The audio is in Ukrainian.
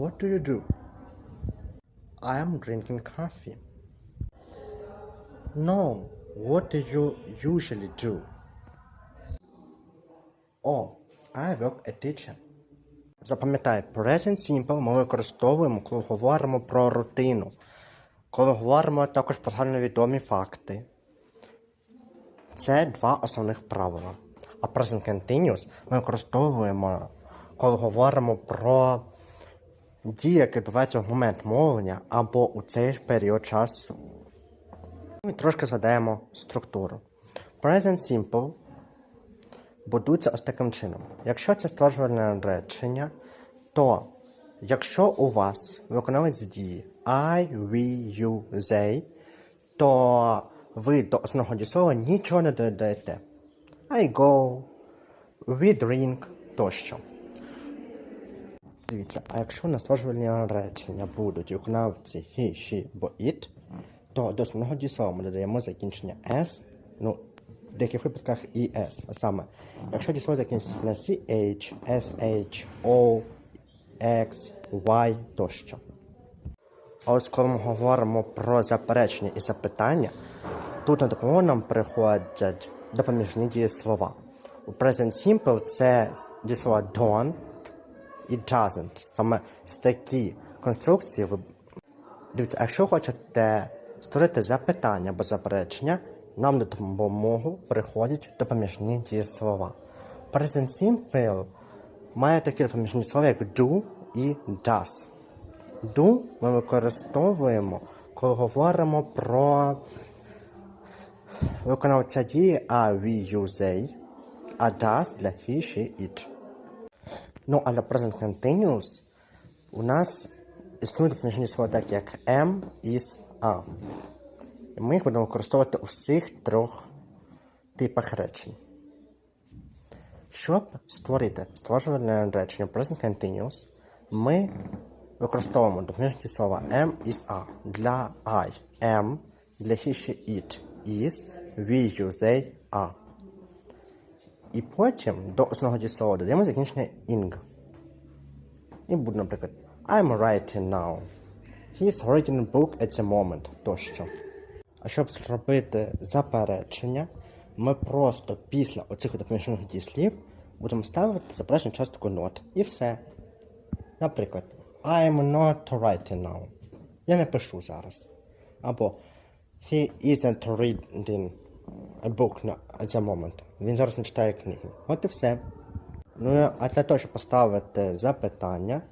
What do you do? I am drinking coffee. No, what do you usually do? Oh, I work a teacher. Запам'ятай, present simple ми використовуємо, коли говоримо про рутину. Коли говоримо також про загальновідомі факти. Це два основних правила. А present continuous ми використовуємо, коли говоримо про дії, які відбуваються в момент мовлення або у цей період часу. Ми трошки згадаємо структуру. Present simple будується ось таким чином. Якщо це стверджувальне речення, то якщо у вас виконавець дії I, we, you, they, то ви до основного дієслова нічого не додаєте. I go, we drink тощо. Дивіться, а якщо на стверджувальні речення будуть виконавці he, she або it, то до основного дієслова ми додаємо закінчення s, ну, в деяких випадках і s. А саме, якщо дієслово закінчується на ch, sh, o, x, y тощо. А ось коли ми говоримо про заперечення і запитання, тут на допомогу нам приходять допоміжні дієслова. У Present Simple це дієслова don't і doesn't. Саме з такі конструкції ви Дивіться, якщо хочете створити запитання або заперечення, нам на допомогу приходять допоміжні дієслова. Present Simple має такі допоміжні слова, як do і does. Do ми використовуємо, коли говоримо про виконавця дії а we, you, they, а does для he, she, it. Ну, а для present continuous у нас існують допоміжні слова, так як am, is, are. І ми їх будемо використовувати у всіх трьох типах речень. Щоб створити створювальне речення Present Continuous, ми використовуємо допоміжні слова am, is, are. Для I am, для he, it, is, we, you, they, are. І потім до основного дієслова додаємо закінчення ing. І буде, наприклад, I'm writing now. He's reading a book at the moment тощо. А щоб зробити заперечення, ми просто після оцих допоміжних дієслів будемо ставити заперечення частку not. І все. Наприклад, I'm not writing now. Я не пишу зараз. Або He isn't reading book now at the. Він зараз не читає книгу. От і все. Ну, а для того, щоб поставити запитання,